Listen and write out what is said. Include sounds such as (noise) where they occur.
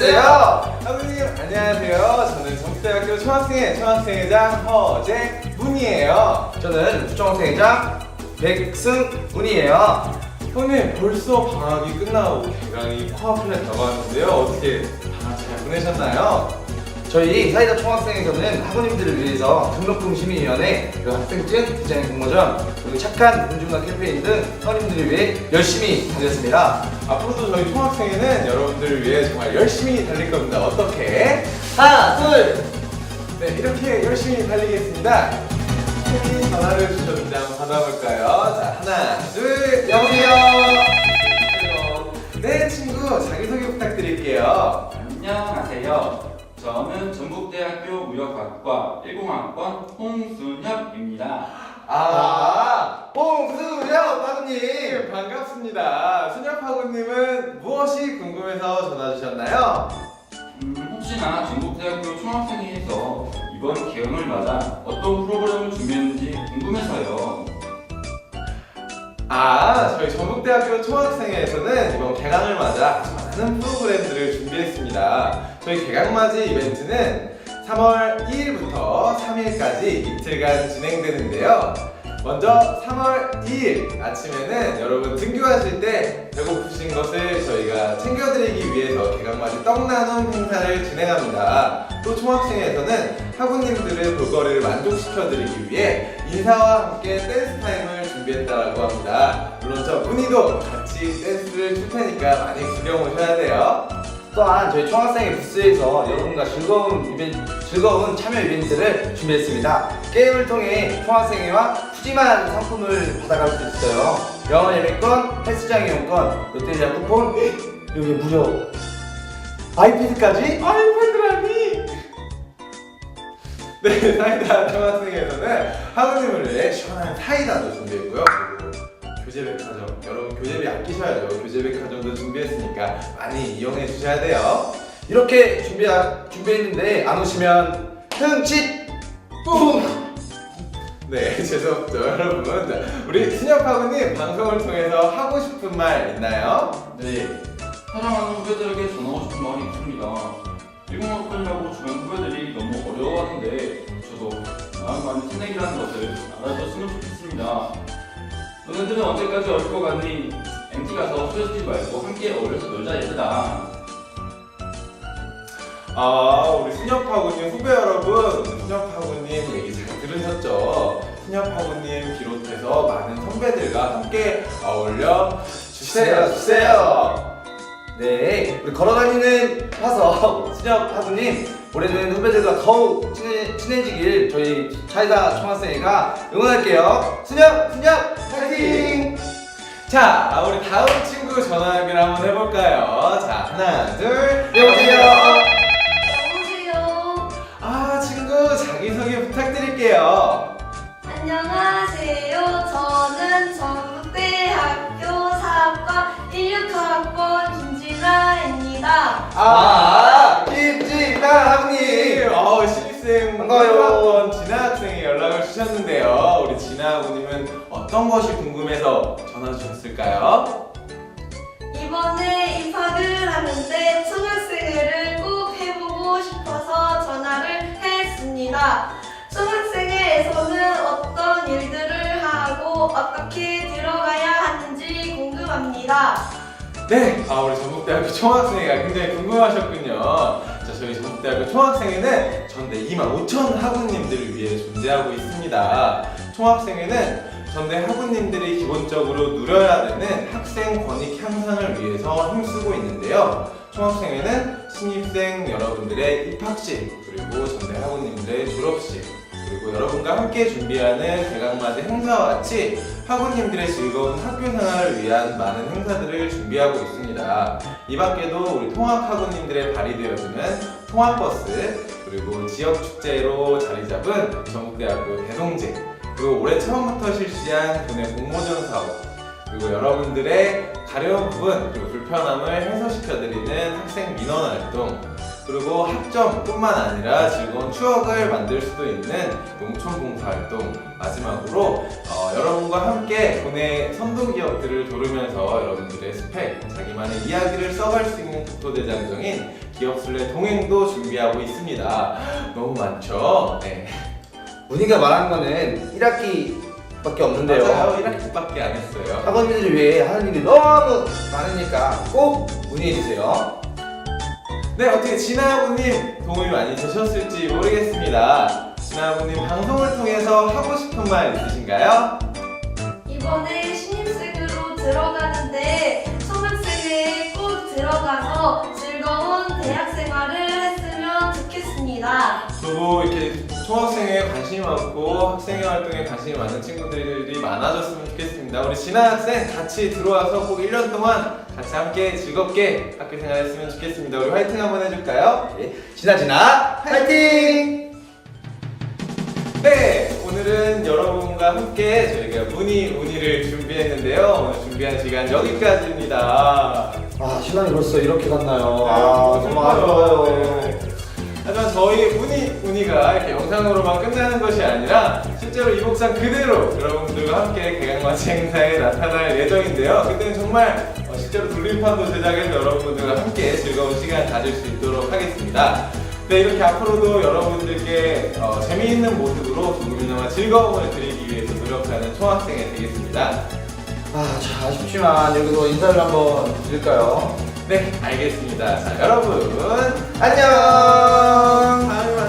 있어요. 선생님 안녕하세요. 저는 전북대학교 초학생회 초학생회장 허재문이에요. 저는 초등학생회장 백승훈이에요. 형님 벌써 방학이 끝나고 개강이 코앞에 다가왔는데요. 어떻게 방학 잘 보내셨나요? 저희 사이다 총학생에서는 학우님들을 위해서 등록금 시민위원회, 그리고 학생증, 디자인 공모전, 그리고 착한 공중과 캠페인 등 선임들을 위해 열심히 달렸습니다. 앞으로도 저희 총학생회는 여러분들을 위해 정말 열심히 달릴 겁니다. 어떻게? 하나, 둘! 네, 이렇게 열심히 달리겠습니다. 형님 전화를 주셨는데 한번 받아볼까요? 자, 하나, 둘, 여보세요? 네, 친구 자기소개 부탁드릴게요. 안녕하세요. 저는 전북대학교 무역학과 10학번 홍순혁입니다. 아, 홍수영 학우님! 네, 반갑습니다. 순혁하고님은 무엇이 궁금해서 전화 주셨나요? 음, 혹시나 전북대학교 총학생회에서 이번 개강을 맞아 어떤 프로그램을 준비했는지 궁금해서요. 아, 저희 전북대학교 총학생회에서는 이번 개강을 맞아 많은 프로그램들을 준비했습니다. 저희 개강맞이 이벤트는 3월 2일부터 3일까지 이틀간 진행되는데요. 먼저 3월 2일 아침에는 여러분 등교하실 때 배고프신 것을 저희가 챙겨드리기 위해서 개강맞이 떡 나눔 행사를 진행합니다. 또 총학생회에서는 학우님들의 볼거리를 만족시켜드리기 위해 인사와 함께 댄스 타임을 준비했다고 합니다. 물론 저 문희도 같이 댄스를 출 테니까 많이 구경 오셔야 돼요. 또한 저희 총학생회 부스에서 여러분과 즐거운 이벤트, 즐거운 참여 이벤트를 준비했습니다. 게임을 통해 총학생회와 푸짐한 상품을 받아갈 수 있어요. 영어 예매권, 헬스장 이용권, 롯데리아 쿠폰, 여기 무려 아이패드까지? 아이패드라니! 네, 사이다 총학생회에서는 학우님을 위해 시원한 사이다도 준비했고요. 아끼셔야죠. 교재백화점도 준비했으니까 많이 이용해 주셔야 돼요. 이렇게 준비, 준비했는데 안 오시면 흥칫 뿡! 네, (laughs) 죄송합니다, 여러분. 자, 우리 순혁학우님 방송을 통해서 하고 싶은 말 있나요? 네. 사랑하는 후배들에게 전하고 싶은 말이 있습니다. 10학번이라고 주변 후배들이 너무 어려워하는데 저도 마음 많이 새내기라는 것을 알아줬으면 좋겠습니다. 너네들은 언제까지 어릴 것 같니? MT 가서 소개시키지 말고 함께 어울려서 놀자 얘들아. 아, 우리 순혁파구님 후배 여러분, 순혁파구님 얘기 잘 들으셨죠? 순혁파구님 비롯해서 많은 선배들과 함께 어울려 주세요, 주세요. 네, 우리 걸어다니는 화석 수녀 하부님 올해는 후배들과 더욱 친해, 친해지길 저희 차이다 총학생회가 응원할게요. 수녀, 수녀, 파이팅! 자, 우리 다음 친구 전화 연결 한번 해볼까요? 자, 하나, 둘, 여보세요. 여보세요. 아, 친구 자기소개 부탁드릴게요. 안녕하세요. 저는 전북대학교 사학과 16학번 김진아입니다. 아, 김진아 하부님. 어, 신입생 반가워요. 학번 진아 학생이 연락을 주셨는데요. 어떤 것이 궁금해서 전화 주셨을까요? 이번에 입학을 하는데 총학생회를 꼭 해보고 싶어서 전화를 했습니다. 총학생회에서는 어떤 일들을 하고 어떻게 들어가야 하는지 궁금합니다. 네, 아 우리 전북대학교 총학생회가 굉장히 궁금하셨군요. 자, 저희 전북대학교 총학생회는 전대 2만 5천 학우님들을 위해 존재하고 있습니다. 총학생회는 전대 학우님들이 기본적으로 누려야 되는 학생 권익 향상을 위해서 힘쓰고 있는데요. 총학생회는 신입생 여러분들의 입학식 그리고 전대 학우님들의 졸업식 그리고 여러분과 함께 준비하는 개강맞이 행사와 같이 학우님들의 즐거운 학교 생활을 위한 많은 행사들을 준비하고 있습니다. 이 밖에도 우리 통학 학우님들의 발휘되어주는 통학버스 그리고 지역 축제로 자리 잡은 전북대학교 대동제 그리고 올해 처음부터 실시한 교내 공모전 사업 그리고 여러분들의 가려운 부분 그리고 불편함을 해소시켜드리는 학생 민원 활동 그리고 학점뿐만 아니라 즐거운 추억을 만들 수도 있는 농촌봉사 활동 마지막으로 어, 여러분과 함께 국내 선도 기업들을 도르면서 여러분들의 스펙, 자기만의 이야기를 써갈 수 있는 국토대장정인 기업술래 동행도 준비하고 있습니다. (gasps) 너무 많죠? 네. 문희가 말한 거는 1학기밖에 없는데요. 맞아요. 1학기밖에 안 했어요. 학원님들 위해 하는 일이 너무 많으니까 꼭 문의해주세요. 네, 어떻게 진아부님 도움이 많이 되셨을지 모르겠습니다. 진아부님 방송을 통해서 하고 싶은 말 있으신가요? 이번에 신입생으로 들어가는데 청학생회에 꼭 들어가서 즐거운 대학 생활을 좋겠습니다. 저도 이렇게 총학생에 관심이 많고 학생회 활동에 관심이 많은 친구들이 많아졌으면 좋겠습니다. 우리 진아 학생 같이 들어와서 꼭 1년 동안 같이 함께 즐겁게 학교 생활했으면 좋겠습니다. 우리 화이팅 한번 해줄까요? 예, 지나 지나 파이팅! 네, 오늘은 여러분과 함께 저희가 문의 문의를 준비했는데요. 오늘 준비한 시간 여기까지입니다. 아 시간이 벌써 이렇게 갔나요? 네, 아 정말 아쉬워요. 문의가 이렇게 영상으로만 끝나는 것이 아니라 실제로 이 복상 그대로 여러분들과 함께 개강마치 행사에 나타날 예정인데요. 그때는 정말 어, 실제로 돌림판도 제작해서 여러분들과 함께 즐거운 시간 가질 수 있도록 하겠습니다. 네, 이렇게 앞으로도 여러분들께 어, 재미있는 모습으로 조금이나마 즐거움을 드리기 위해서 노력하는 총학생이 되겠습니다. 아, 자, 아쉽지만 여기서 인사를 한번 드릴까요? 네, 알겠습니다. 자, 여러분 안녕!